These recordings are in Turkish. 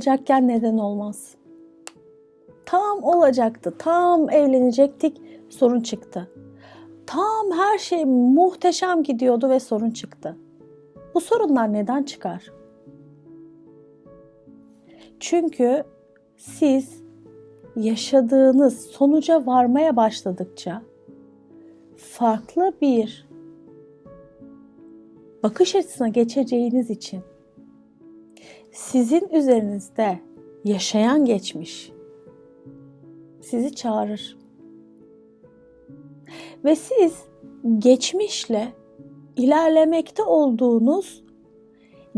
olacakken neden olmaz? Tam olacaktı, tam evlenecektik, sorun çıktı. Tam her şey muhteşem gidiyordu ve sorun çıktı. Bu sorunlar neden çıkar? Çünkü siz yaşadığınız sonuca varmaya başladıkça farklı bir bakış açısına geçeceğiniz için sizin üzerinizde yaşayan geçmiş sizi çağırır. Ve siz geçmişle ilerlemekte olduğunuz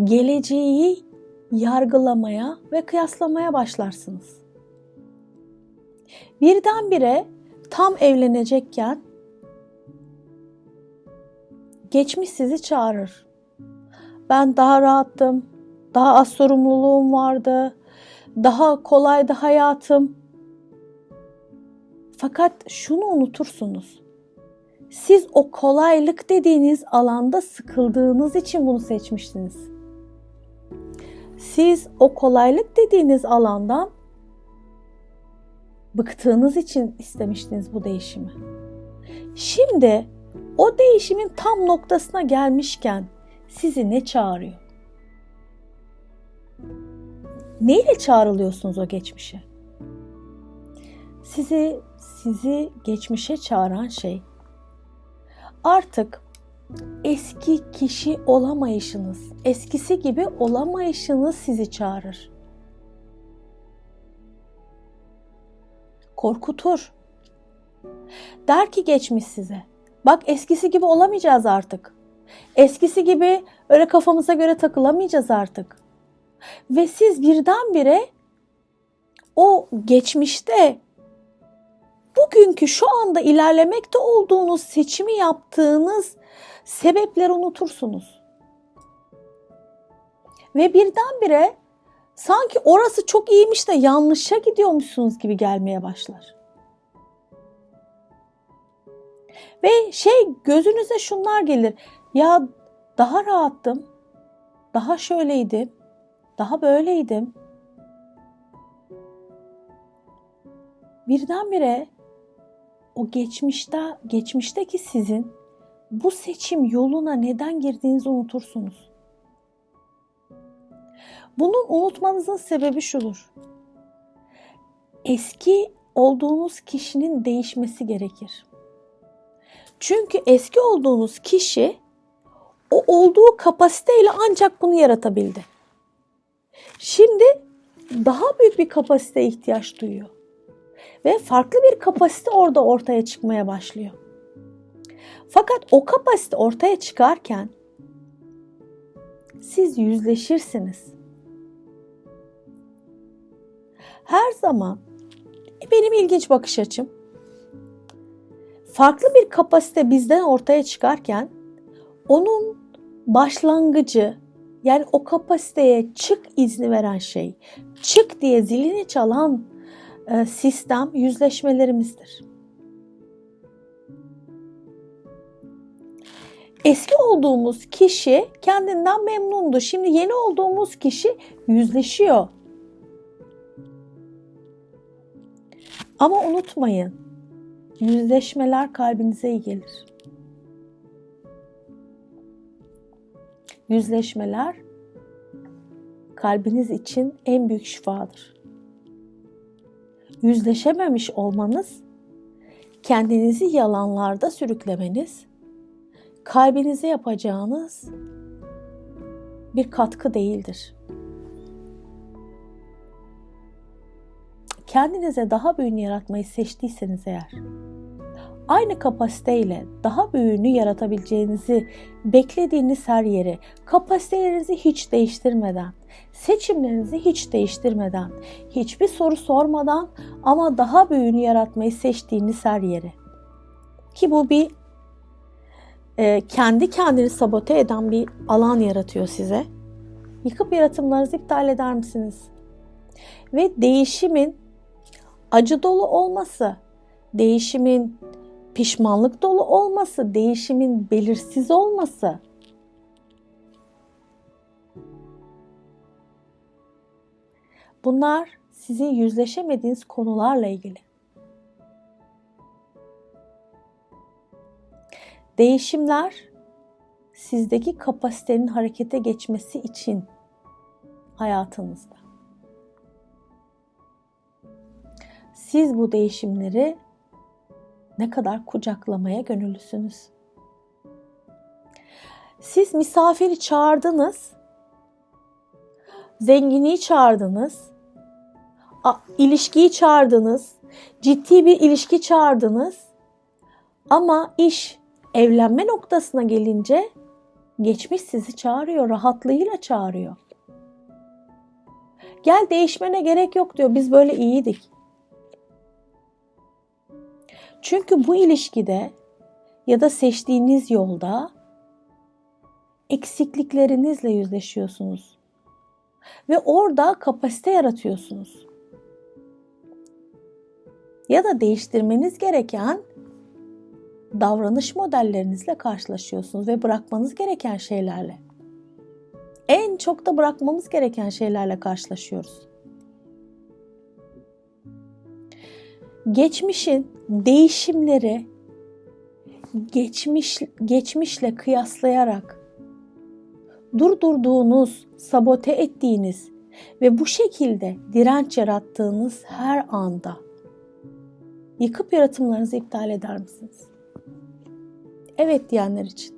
geleceği yargılamaya ve kıyaslamaya başlarsınız. Birdenbire tam evlenecekken geçmiş sizi çağırır. Ben daha rahattım, daha az sorumluluğum vardı, daha kolaydı hayatım. Fakat şunu unutursunuz. Siz o kolaylık dediğiniz alanda sıkıldığınız için bunu seçmiştiniz. Siz o kolaylık dediğiniz alandan bıktığınız için istemiştiniz bu değişimi. Şimdi o değişimin tam noktasına gelmişken sizi ne çağırıyor? Neyle çağrılıyorsunuz o geçmişe? Sizi sizi geçmişe çağıran şey artık eski kişi olamayışınız, eskisi gibi olamayışınız sizi çağırır. Korkutur. Der ki geçmiş size. Bak eskisi gibi olamayacağız artık. Eskisi gibi öyle kafamıza göre takılamayacağız artık. Ve siz birdenbire o geçmişte bugünkü şu anda ilerlemekte olduğunuz seçimi yaptığınız sebepleri unutursunuz. Ve birdenbire sanki orası çok iyiymiş de yanlışa gidiyormuşsunuz gibi gelmeye başlar. Ve şey gözünüze şunlar gelir. Ya daha rahattım. Daha şöyleydim. Daha böyleydim. Birdenbire o geçmişte geçmişteki sizin bu seçim yoluna neden girdiğinizi unutursunuz. Bunun unutmanızın sebebi şudur. Eski olduğunuz kişinin değişmesi gerekir. Çünkü eski olduğunuz kişi o olduğu kapasiteyle ancak bunu yaratabildi. Şimdi daha büyük bir kapasite ihtiyaç duyuyor. Ve farklı bir kapasite orada ortaya çıkmaya başlıyor. Fakat o kapasite ortaya çıkarken siz yüzleşirsiniz. Her zaman benim ilginç bakış açım farklı bir kapasite bizden ortaya çıkarken onun başlangıcı yani o kapasiteye çık izni veren şey, çık diye zilini çalan e, sistem yüzleşmelerimizdir. Eski olduğumuz kişi kendinden memnundu. Şimdi yeni olduğumuz kişi yüzleşiyor. Ama unutmayın, yüzleşmeler kalbinize iyi gelir. Yüzleşmeler kalbiniz için en büyük şifadır. Yüzleşememiş olmanız, kendinizi yalanlarda sürüklemeniz, kalbinize yapacağınız bir katkı değildir. Kendinize daha büyüğünü yaratmayı seçtiyseniz eğer, aynı kapasiteyle daha büyüğünü yaratabileceğinizi beklediğiniz her yeri kapasitelerinizi hiç değiştirmeden, seçimlerinizi hiç değiştirmeden, hiçbir soru sormadan ama daha büyüğünü yaratmayı seçtiğiniz her yeri. Ki bu bir e, kendi kendini sabote eden bir alan yaratıyor size. Yıkıp yaratımlarınızı iptal eder misiniz? Ve değişimin acı dolu olması, değişimin pişmanlık dolu olması, değişimin belirsiz olması Bunlar sizin yüzleşemediğiniz konularla ilgili. Değişimler sizdeki kapasitenin harekete geçmesi için hayatınızda. Siz bu değişimleri ne kadar kucaklamaya gönüllüsünüz? Siz misafiri çağırdınız, zenginliği çağırdınız, ilişkiyi çağırdınız, ciddi bir ilişki çağırdınız ama iş evlenme noktasına gelince geçmiş sizi çağırıyor, rahatlığıyla çağırıyor. Gel değişmene gerek yok diyor. Biz böyle iyiydik. Çünkü bu ilişkide ya da seçtiğiniz yolda eksikliklerinizle yüzleşiyorsunuz. Ve orada kapasite yaratıyorsunuz. Ya da değiştirmeniz gereken davranış modellerinizle karşılaşıyorsunuz ve bırakmanız gereken şeylerle. En çok da bırakmamız gereken şeylerle karşılaşıyoruz. Geçmişin değişimleri geçmiş geçmişle kıyaslayarak durdurduğunuz, sabote ettiğiniz ve bu şekilde direnç yarattığınız her anda yıkıp yaratımlarınızı iptal eder misiniz? Evet diyenler için.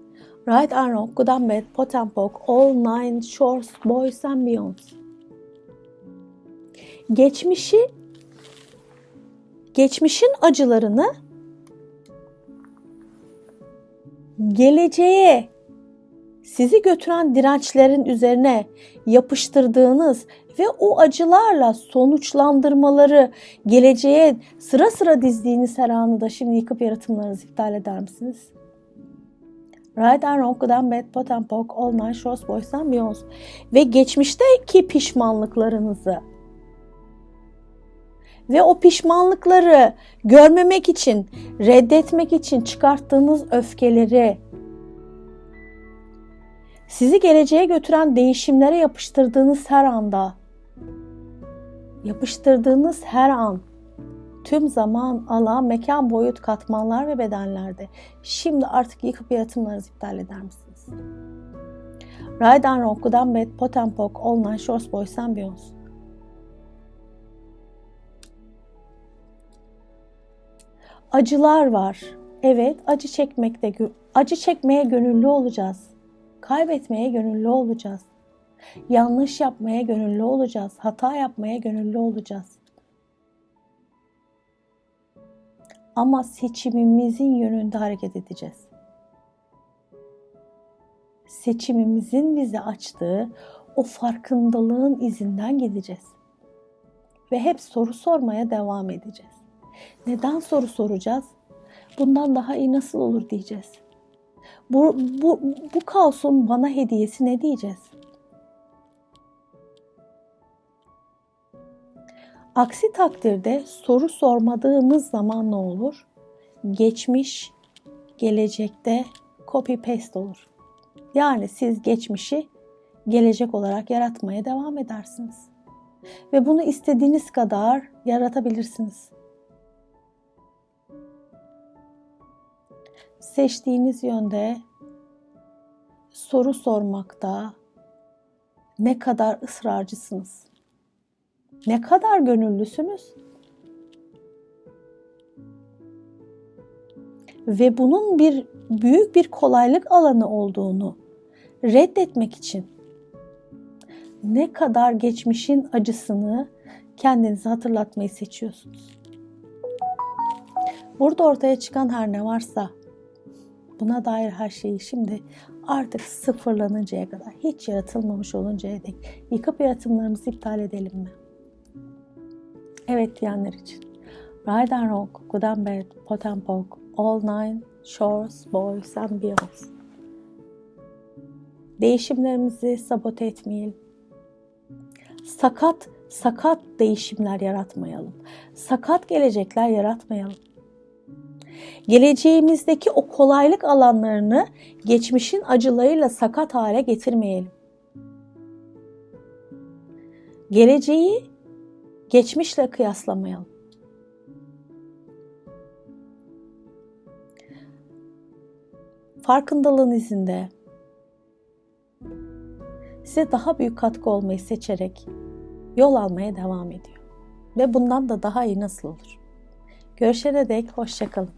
Right and Wrong, Good and Bad, Pot and Poke, All Nine Shores, Boys and Beyonds. Geçmişi, geçmişin acılarını geleceğe sizi götüren dirençlerin üzerine yapıştırdığınız ve o acılarla sonuçlandırmaları geleceğe sıra sıra dizdiğiniz her anı da şimdi yıkıp yaratımlarınızı iptal eder misiniz? Right and Wrong, Good and Bad, Pot and Poke, All Nine Shores, Boys and Beyonds. Ve geçmişteki pişmanlıklarınızı ve o pişmanlıkları görmemek için, reddetmek için çıkarttığınız öfkeleri sizi geleceğe götüren değişimlere yapıştırdığınız her anda yapıştırdığınız her an tüm zaman, alan, mekan, boyut, katmanlar ve bedenlerde şimdi artık yıkıp yaratımlarınızı iptal eder misiniz? Good and Bad, Pot and Poke, All Nine Acılar var. Evet, acı çekmekte acı çekmeye gönüllü olacağız. Kaybetmeye gönüllü olacağız. Yanlış yapmaya gönüllü olacağız. Hata yapmaya gönüllü olacağız. Ama seçimimizin yönünde hareket edeceğiz. Seçimimizin bize açtığı o farkındalığın izinden gideceğiz. Ve hep soru sormaya devam edeceğiz. Neden soru soracağız? Bundan daha iyi nasıl olur diyeceğiz. Bu, bu, bu kaosun bana hediyesi ne diyeceğiz? Aksi takdirde soru sormadığımız zaman ne olur? Geçmiş, gelecekte copy paste olur. Yani siz geçmişi gelecek olarak yaratmaya devam edersiniz. Ve bunu istediğiniz kadar yaratabilirsiniz. Seçtiğiniz yönde soru sormakta ne kadar ısrarcısınız? Ne kadar gönüllüsünüz? Ve bunun bir büyük bir kolaylık alanı olduğunu reddetmek için ne kadar geçmişin acısını kendinize hatırlatmayı seçiyorsunuz. Burada ortaya çıkan her ne varsa buna dair her şeyi şimdi artık sıfırlanıncaya kadar, hiç yaratılmamış oluncaya dek yıkıp yaratımlarımızı iptal edelim mi? Evet diyenler için. Ride and Rock, Good and All Nine, Shores, Boys and Beyonds. Değişimlerimizi sabote etmeyelim. Sakat, sakat değişimler yaratmayalım. Sakat gelecekler yaratmayalım. Geleceğimizdeki o kolaylık alanlarını geçmişin acılarıyla sakat hale getirmeyelim. Geleceği Geçmişle kıyaslamayalım. Farkındalığın izinde size daha büyük katkı olmayı seçerek yol almaya devam ediyor. Ve bundan da daha iyi nasıl olur? Görüşene dek hoşçakalın.